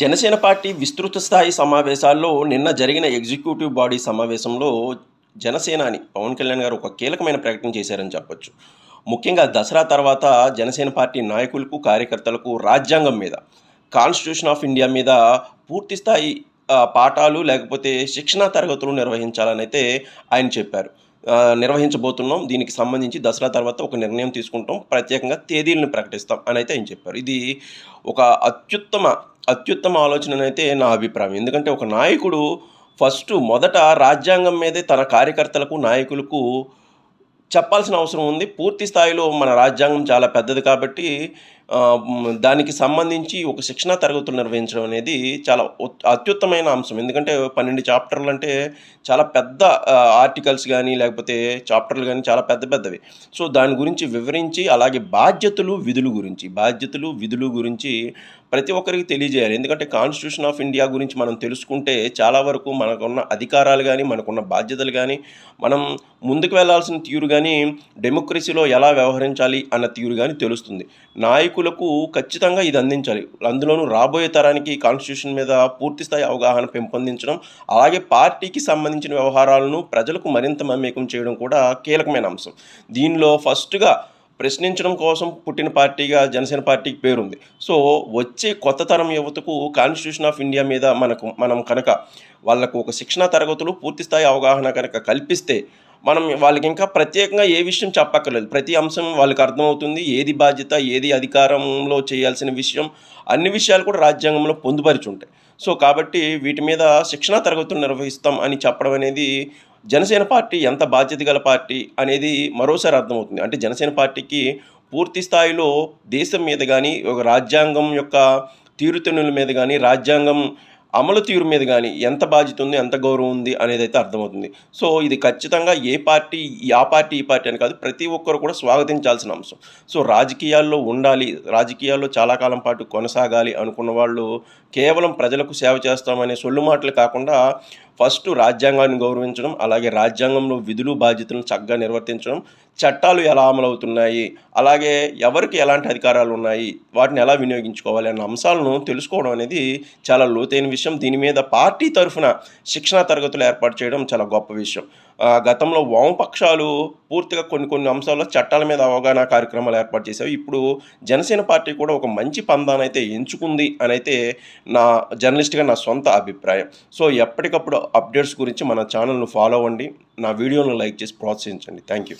Janasena party విస్తృత స్థాయి సమావేశాల్లో నిన్న జరిగిన ఎగ్జిక్యూటివ్ బాడీ సమావేశంలో జనసేనాని పవన్ కళ్యాణ్ గారు ఒక కీలకమైన ప్రకటన చేశారని చెప్పొచ్చు. ముఖ్యంగా దసరా తర్వాత జనసేన పార్టీ నాయకులకు కార్యకర్తలకు రాజ్యాంగం మీద కాన్స్టిట్యూషన్ ఆఫ్ ఇండియా మీద పూర్తి స్థాయి పాఠాలు లేకపోతే శిక్షణా తరగతులు నిర్వహించాలని అయితే ఆయన చెప్పారు. నిర్వహించబోతున్నాం. దీనికి సంబంధించి దసరా తర్వాత ఒక నిర్ణయం తీసుకుంటాం. ప్రత్యేకంగా తేదీలను ప్రకటిస్తాం అని అయితే ఆయన చెప్పారు. ఇది ఒక అత్యుత్తమ అత్యుత్తమ ఆలోచన అయితే నా అభిప్రాయం. ఎందుకంటే ఒక నాయకుడు ఫస్ట్ మొదట రాజ్యాంగం మీదే తన కార్యకర్తలకు నాయకులకు చెప్పాల్సిన అవసరం ఉంది. పూర్తి స్థాయిలో మన రాజ్యాంగం చాలా పెద్దది కాబట్టి దానికి సంబంధించి ఒక శిక్షణా తరగతులు నిర్వహించడం అనేది చాలా ఉత్- అత్యుత్తమైన అంశం. ఎందుకంటే పన్నెండు చాప్టర్లు అంటే చాలా పెద్ద ఆర్టికల్స్ కానీ లేకపోతే చాప్టర్లు కానీ చాలా పెద్ద పెద్దవి. సో దాని గురించి వివరించి అలాగే బాధ్యతలు విధులు గురించి బాధ్యతలు విధులు గురించి ప్రతి ఒక్కరికి తెలియజేయాలి. ఎందుకంటే కాన్స్టిట్యూషన్ ఆఫ్ ఇండియా గురించి మనం తెలుసుకుంటే చాలా వరకు మనకున్న అధికారాలు కానీ మనకున్న బాధ్యతలు కానీ మనం ముందుకు వెళ్ళాల్సిన తీరు కానీ డెమోక్రసీలో ఎలా వ్యవహరించాలి అన్న తీరు కానీ తెలుస్తుంది. నాయకులు నాయకులకు ఖచ్చితంగా ఇది అందించాలి. అందులోనూ రాబోయే తరానికి కాన్స్టిట్యూషన్ మీద పూర్తి స్థాయి అవగాహన పెంపొందించడం అలాగే పార్టీకి సంబంధించిన వ్యవహారాలను ప్రజలకు మరింత మమేకం చేయడం కూడా కీలకమైన అంశం. దీనిలో ఫస్ట్గా ప్రశ్నించడం కోసం పుట్టిన పార్టీగా జనసేన పార్టీకి పేరుంది. సో వచ్చే కొత్త తరం యువతకు కాన్స్టిట్యూషన్ ఆఫ్ ఇండియా మీద మనకు మనం కనుక వాళ్ళకు ఒక శిక్షణ తరగతులు పూర్తి స్థాయి అవగాహన కనుక కల్పిస్తే మనం వాళ్ళకి ఇంకా ప్రత్యేకంగా ఏ విషయం చెప్పక్కర్లేదు. ప్రతి అంశం వాళ్ళకి అర్థమవుతుంది. ఏది బాధ్యత ఏది అధికారంలో చేయాల్సిన విషయం అన్ని విషయాలు కూడా రాజ్యాంగంలో పొందుపరిచి ఉంటాయి. సో కాబట్టి వీటి మీద శిక్షణా తరగతులు నిర్వహిస్తాం అని చెప్పడం అనేది జనసేన పార్టీ ఎంత బాధ్యత గల పార్టీ అనేది మరోసారి అర్థమవుతుంది. అంటే జనసేన పార్టీకి పూర్తి స్థాయిలో దేశం మీద కానీ ఒక రాజ్యాంగం యొక్క తీరుతెన్నుల మీద కానీ రాజ్యాంగం అమలు తీరు మీద కానీ ఎంత బాధ్యత ఉంది ఎంత గౌరవం ఉంది అనేది అయితే అర్థమవుతుంది. సో ఇది ఖచ్చితంగా ఏ పార్టీ ఆ పార్టీ ఈ పార్టీ అని కాదు ప్రతి ఒక్కరు కూడా స్వాగతించాల్సిన అంశం. సో రాజకీయాల్లో ఉండాలి రాజకీయాల్లో చాలా కాలం పాటు కొనసాగాలి అనుకున్న వాళ్ళు కేవలం ప్రజలకు సేవ చేస్తామనే సొల్లు మాటలు కాకుండా ఫస్ట్ రాజ్యాంగాన్ని గౌరవించడం అలాగే రాజ్యాంగంలో విధులు బాధ్యతలను చక్కగా నిర్వర్తించడం చట్టాలు ఎలా అమలవుతున్నాయి అలాగే ఎవరికి ఎలాంటి అధికారాలు ఉన్నాయి వాటిని ఎలా వినియోగించుకోవాలి అన్న అంశాలను తెలుసుకోవడం అనేది చాలా లోతైన విషయం. దీని మీద పార్టీ తరఫున శిక్షణా తరగతులు ఏర్పాటు చేయడం చాలా గొప్ప విషయం. గతంలో వామపక్షాలు పూర్తిగా కొన్ని కొన్ని అంశాల్లో చట్టాల మీద అవగాహన కార్యక్రమాలు ఏర్పాటు చేశాయి ఇప్పుడు జనసేన పార్టీ కూడా ఒక మంచి పందానైతే ఎంచుకుంది అని అయితే నా జర్నలిస్ట్గా నా సొంత అభిప్రాయం. సో ఎప్పటికప్పుడు అప్డేట్స్ గురించి మన ఛానల్ను ఫాలో అవ్వండి. నా వీడియోను లైక్ చేసి ప్రోత్సహించండి. Thank you